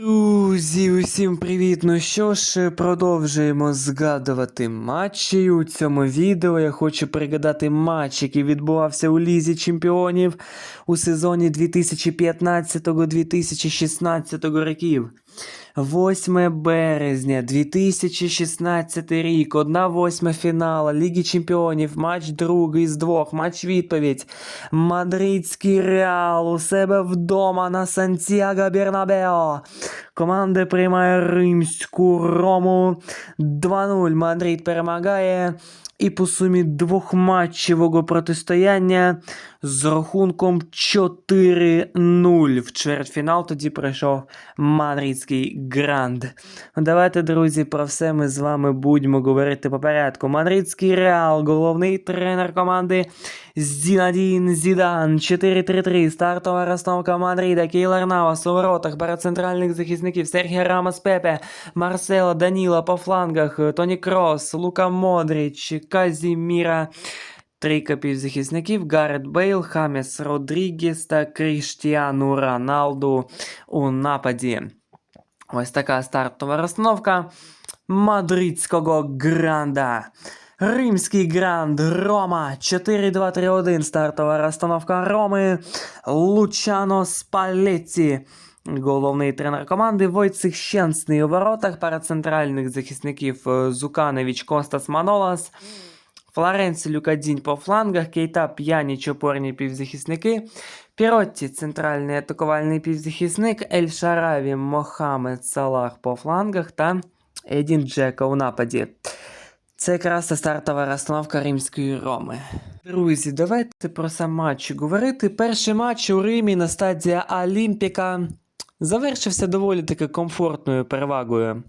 Друзі, усім привіт! Ну що ж, продовжуємо згадувати матчі. У цьому відео я хочу пригадати матч, який відбувався у Лізі Чемпіонів у сезоні 2015-2016 років. 8 березня 2016 рік, 1-8 фінала Ліги Чемпіонів, матч другий з двох, матч відповідь. Мадридський Реал у себе вдома на Сантьяго Бернабео. Команда приймає римську Рому 2-0. Мадрид перемагає. І по сумі двохматчевого протистояння з рахунком 4-0. В чвертьфінал тоді пройшов Мадридський Гранд. Ну, Давайте, друзі, про все ми з вами будемо говорити по порядку. Мадридський Реал, головний тренер команди Зінадін Зідан. 4-3-3. Стартова розстановка Мадрида. Кейлер Навас у воротах. Пара захисників. Сергій Рамос Пепе. Марсело Даніла по флангах. Тоні Крос, Лука Модріч, Казіміра. Трійка півзахисників Гаррет Бейл, Хамес Родрігес та Кріштіану Роналду у нападі. Ось така стартова розстановка мадридського гранда. Римський гранд Рома 4-2-3-1. Стартова розстановка Роми. Лучано Спалетті. Головний тренер команди Войцех Щенсний у воротах. Пара центральних захисників е, Зуканович Костас Манолас. Флоренці Люкадінь по флангах, Кейта П'яніч опорні півзахисники, Піротті центральний атакувальний півзахисник, Ель Шараві Мохамед Салах по флангах та Едін Джека у нападі. Це якраз стартова розстановка римської Роми. Друзі, давайте про сам матч говорити. Перший матч у Римі на стадії Олімпіка завершився доволі таки комфортною перевагою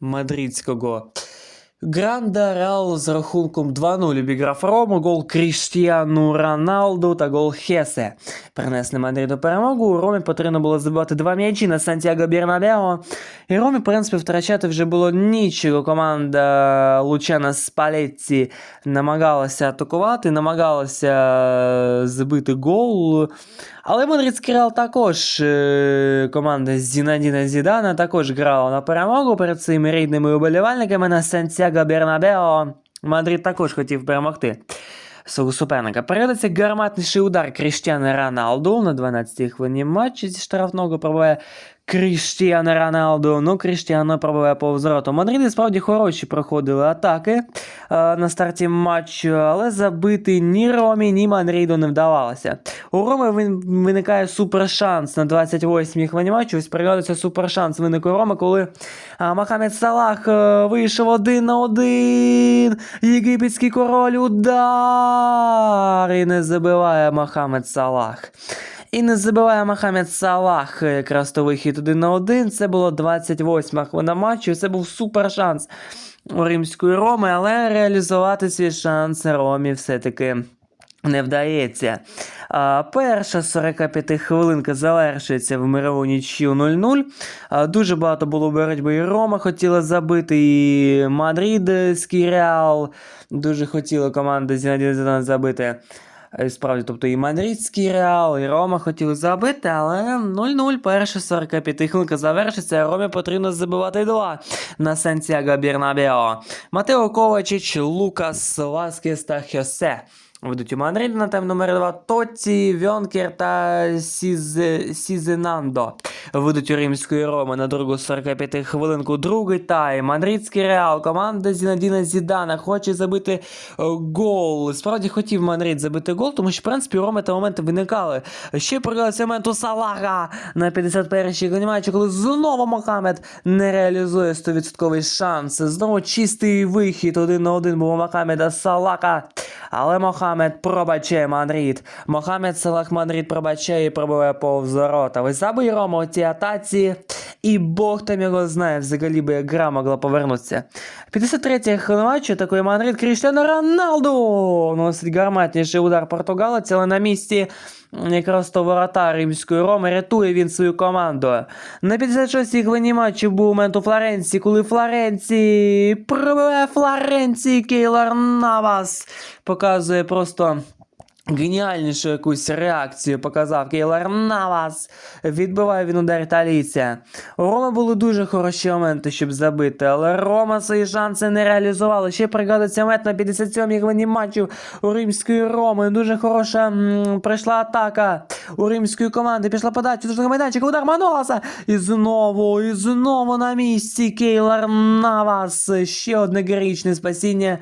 мадридського Гранда Реал з рахунком 2-0 обіграв Рому, гол Кріштіану Роналду та гол Хесе. Принесли Мадриду перемогу. У Ромі потрібно було забивати два м'ячі на Сантьяго Бернабео. І Ромі, в принципі, втрачати вже було нічого. Команда Лучана Спалетті намагалася атакувати, намагалася забити гол. Але Мадридський Реал також е, команда Зінадіна Зідана також грала на перемогу перед своїми рідними уболівальниками на Сантьяго Бернабео. Мадрид також хотів перемогти свого суперника. Передається гарматніший удар Кріштіана Роналду на 12-й хвилині матчу зі штрафного пробиває Кріштіана Роналду. Ну, Кріштіано пробиває повз роту. Мадриди справді хороші проходили атаки е, на старті матчу, але забити ні Ромі, ні Мадриду не вдавалося. У Роми вин- виникає супершанс на 28-й хвилині матчу. Ось пригадується супершанс виник у Роми, коли Мохамед Салах е, вийшов один на один. Єгипетський король удар. І не забиває Мохамед Салах. І не забиває Мохамед Салах якраз то вихід один на один. Це було 28 хвилина матчу. Це був супер шанс у римської Роми, але реалізувати свій шанс Ромі все-таки не вдається. А, перша 45 хвилинка завершується в мирову нічю 0-0. А, дуже багато було боротьби. І Рома хотіла забити, і Мадридський Реал дуже хотіла команда Зінадіна забити. Е, Справді, тобто і Мадридський Реал, і Рома хотіли забити, але 0-0, перша 45 хвилинка завершиться, Ромі потрібно забивати два на Сантьяго Бірнабіо. Матео Ковачич, Лукас Васкес та Хьосе. Ведуть у Мадриді на тайм номер 2 Тоці, Вьонкер та Сізе... Сізенандо. Ведуть у Римської Роми на другу 45 хвилинку. Другий тайм. Мадридський Реал. Команда Зінадіна Зідана хоче забити е, гол. Справді хотів Мадрид забити гол, тому що, в принципі, у Роми та моменти виникали. Ще програвся момент у Салаха на 51-й хвилині коли знову Мохамед не реалізує 100% шанс. Знову чистий вихід один на один був Мохамеда Салаха. Але Мохамед пробачає Мадрид. Мохамед Салах Мадрид пробачає і пробиває повз ворота. Ви забий Рома у цій атаці. І Бог там його знає, взагалі би гра могла повернутися. 53 хвилина матчу атакує Мадрид Кріштиану Роналду. Носить гарматніший удар Португала, ціле на місці якраз то ворота римської Роми рятує він свою команду. На 56-й хвилині матчі був момент у Флоренції, коли Флоренції пробиває Флоренції Кейлор Навас. Показує просто Геніальнішу якусь реакцію показав Кейлер Навас. Відбиває він удар італійця. У Роми були дуже хороші моменти, щоб забити, але Рома свої шанси не реалізувала. Ще пригадується мет на 57-й хвилині матчів у римської Роми. Дуже хороша м, прийшла атака у римської команди. Пішла подача до майданчика. Удар Маноласа. І знову, і знову на місці Кейлер Навас. Ще одне героїчне спасіння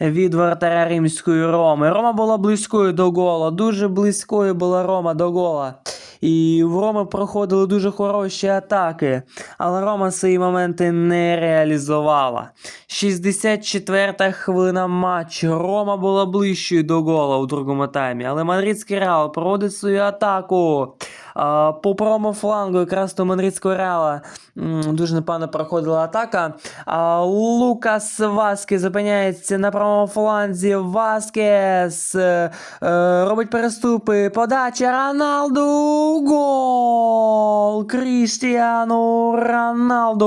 від вратаря римської Роми. Рома була близькою до гола. Дуже близькою була Рома до гола. І в Роми проходили дуже хороші атаки, але Рома свої моменти не реалізувала. 64-та хвилина матчу. Рома була ближчою до гола у другому таймі, але мадридський Реал проводить свою атаку. По правому флангу якраз до мадридського Реала дуже непогано проходила атака. Лукас Васкес зупиняється на правому фланзі. Васкес е, е, робить переступи. Подача Роналду. Гол! Кріштіану Роналду.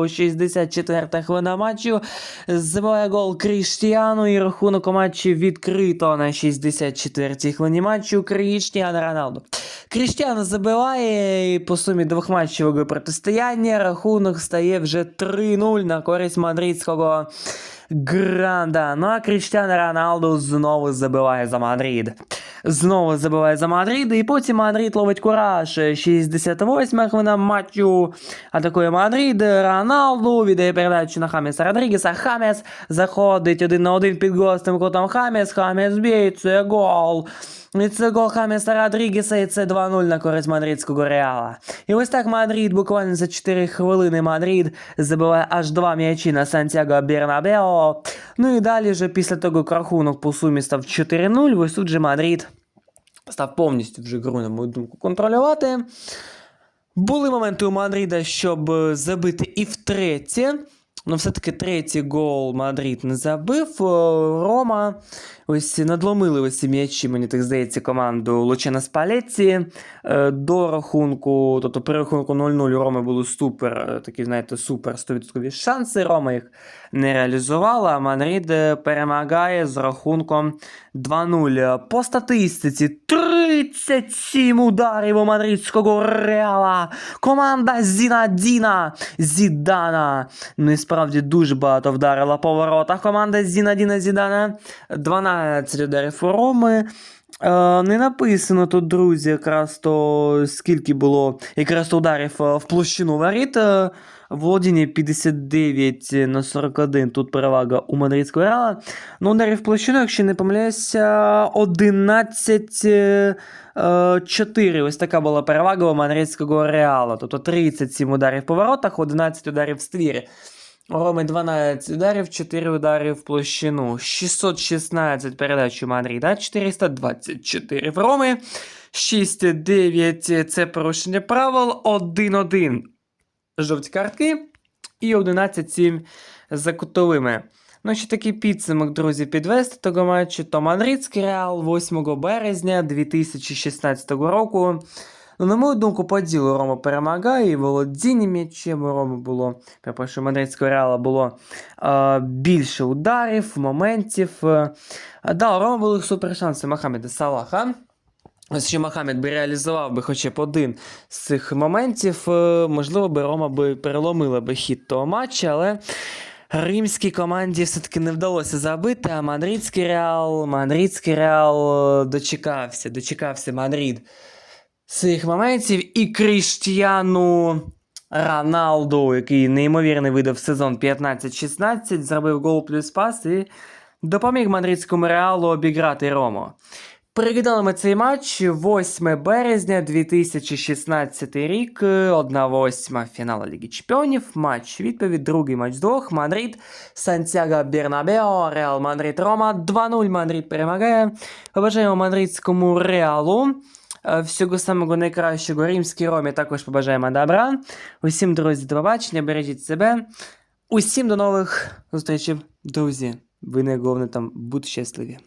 64-та хвилина матчу. Забиває гол Кріштіану і рахунок у матчі відкрито на 64-й хвилині матчу. Кріштіану Роналду. Кріштіану забиває і по сумі двох матчів протистояння рахунок стає вже 3-0 на користь мадридського Гранда. Ну а Кріштіану Роналду знову забиває за Мадрид. Знову забиває за Мадрид, і потім Мадрид ловить кураж. 68 хвилина матчу атакує Мадрид. Роналду віддає передачу на Хамеса Родрігеса. Хамес заходить один на один під гостем кутом Хамес. Хамес б'є, це гол. І це гол Хамеса Родрігеса, і це 2-0 на користь мадридського Реала. І ось так Мадрид буквально за 4 хвилини Мадрид забиває аж два м'ячі на Сантьяго Бернабео. Ну і далі вже після того як рахунок по сумі став 4-0, ось тут же Мадрид став повністю вже гру, на мою думку, контролювати. Були моменти у Мадрида, щоб е, забити і втретє. Ну, все-таки третій гол Мадрид не забив. Е, Рома ось надломили ось ці м'ячі, мені так здається, команду Лучена Спалеці. Е, До рахунку, тобто при рахунку 0-0 у Роми були супер, е, такі, знаєте, супер 100% шанси. Рома їх не реалізувала, а Мадрид е, перемагає з рахунком 2-0. По статистиці 37 ударів у мадридського Реала. Команда Зінадіна Зідана. Ну і справді дуже багато вдарила по воротах. Команда Зінадіна Зідана. 12 ударів у Роми. Е, не написано тут, друзі, якраз то скільки було якраз ударів е, в площину воріт. Володіння 59 на 41. Тут перевага у мадридського Реала. Ну, ударів площину, якщо не помиляюся, 11 е, е, 4. Ось така була перевага у мадридського Реала. Тобто 37 ударів по воротах, 11 ударів в ствір. Роми 12 ударів, 4 удари в площину. 616 передач у Мадрида, 424 в Роми. 6-9 це порушення правил, 1-1 жовті картки і 11-7 за кутовими. Ну, ще такий підсумок, друзі, підвести того матчу. То Мадридський Реал 8 березня 2016 року. Ну, на мою думку, по ділу Рома перемагає, і володіння м'ячем у Роми було, перепрошую, мадридського Реала було е, більше ударів, моментів. Е, да, у Рома були супер шанси Мохамеда Салаха. Ось що Мохамед би реалізував би хоча б один з цих моментів, е, можливо, би Рома би переломила би хід того матчу, але римській команді все-таки не вдалося забити, а мадридський реал, мадридський реал е, дочекався, дочекався Мадрид своїх моментів і Кріштіану Роналду, який неймовірний видав сезон 15-16, зробив гол плюс пас і допоміг мадридському реалу обіграти Рому. Переглядали ми цей матч 8 березня 2016 рік, 1-8 фіналу Ліги Чемпіонів. Матч відповідь, другий матч двох. Мадрид, Сантьяго Бернабео, Реал Мадрид Рома. 2-0 Мадрид перемагає. Побажаємо мадридському реалу. е, Всього самого найкращого римській Ромі також побажаємо добра. Усім, друзі, до побачення, бережіть себе. Усім до нових зустрічей, друзі. Ви не головне там будьте щасливі.